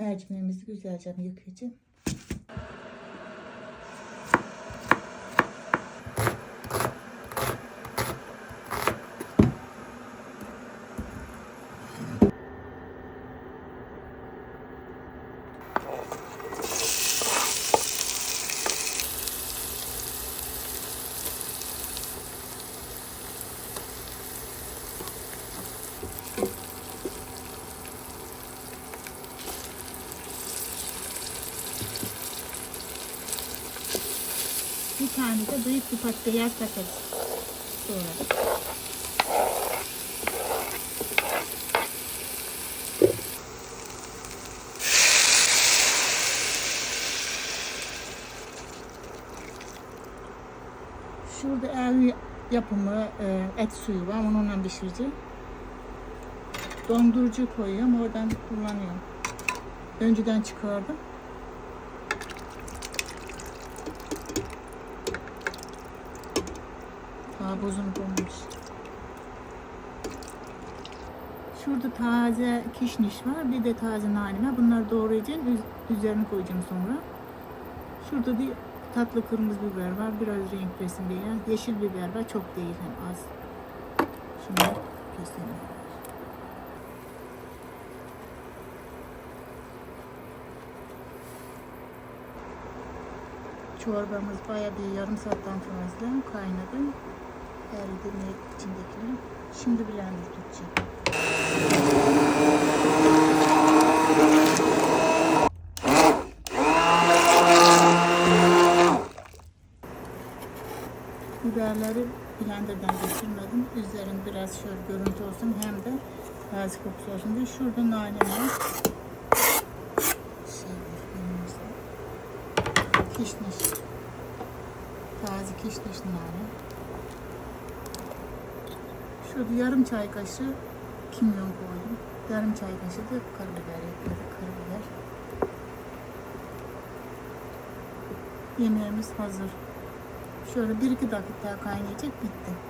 Mercimeğimizi güzelce yıkayacağım. Bir tane de büyük bir patates takarız. Sonra. Şurada ev yapımı e, et suyu var. Onunla pişireceğim. Dondurucu koyuyorum. Oradan kullanıyorum. Önceden çıkardım. Daha bozum olmuş. Şurada taze kişniş var. Bir de taze var. Bunları doğrayacağım. Üz- üzerine koyacağım sonra. Şurada bir tatlı kırmızı biber var. Biraz renk versin diye. Yeşil biber var. Çok değil hem az. Şimdi göstereyim. Çorbamız bayağı bir yarım saatten fazla kaynadı. Eridi ne içindekiler. Şimdi blender tutacağım. Biberleri blenderdan geçirmedim. Üzerin biraz şöyle görüntü olsun hem de taze kokusu olsun diye. Şurada nane var. Şey. Kişniş. Taze kişniş nane. Şurada yarım çay kaşığı kimyon koydum. Yarım çay kaşığı da karabiber ekledik. Karabiber. Yemeğimiz hazır. Şöyle bir iki dakika daha kaynayacak bitti.